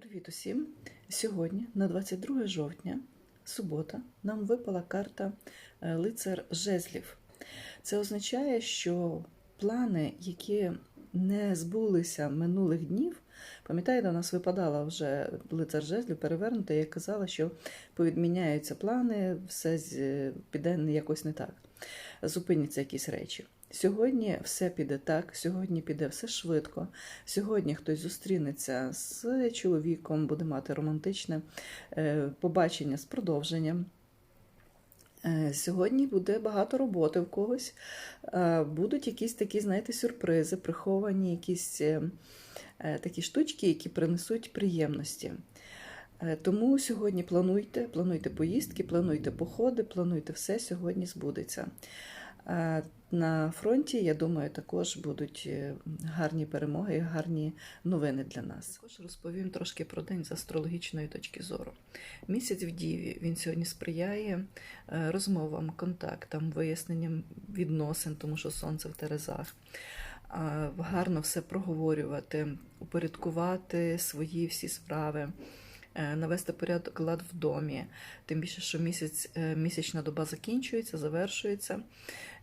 Привіт усім! Сьогодні, на 22 жовтня, субота, нам випала карта е, лицар жезлів. Це означає, що плани, які не збулися минулих днів, пам'ятаєте, у нас випадала вже лицар жезлів перевернута, я казала, що повідміняються плани, все з- піде якось не так, зупиняться якісь речі. Сьогодні все піде так, сьогодні піде все швидко. Сьогодні хтось зустрінеться з чоловіком, буде мати романтичне е, побачення з продовженням. Е, Сьогодні буде багато роботи в когось. Е, Будуть якісь такі, знаєте, сюрпризи, приховані якісь е, такі штучки, які принесуть приємності. Тому сьогодні плануйте, плануйте поїздки, плануйте походи, плануйте все сьогодні збудеться. На фронті, я думаю, також будуть е, гарні перемоги і гарні новини для нас. Також розповім трошки про день з астрологічної точки зору. Місяць в Діві він сьогодні сприяє е, розмовам, контактам, виясненням відносин, тому що сонце в Терезах. Гарно все проговорювати, упорядкувати свої всі справи. Е, Навести порядок лад в домі, тим більше, що місяць, е, місячна доба закінчується, завершується,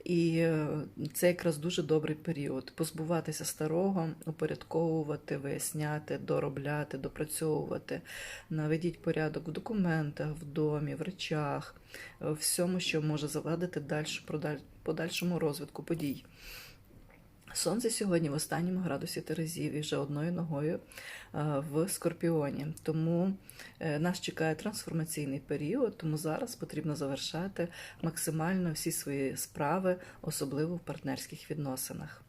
і е, це якраз дуже добрий період. Позбуватися старого, упорядковувати, виясняти, доробляти, допрацьовувати, наведіть порядок в документах, в домі, в речах, всьому, що може завадити подальшому розвитку подій. Сонце сьогодні в останньому градусі Терезів і вже одною ногою е, в Скорпіоні. Тому е, нас чекає трансформаційний період, тому зараз потрібно завершати максимально всі свої справи, особливо в партнерських відносинах.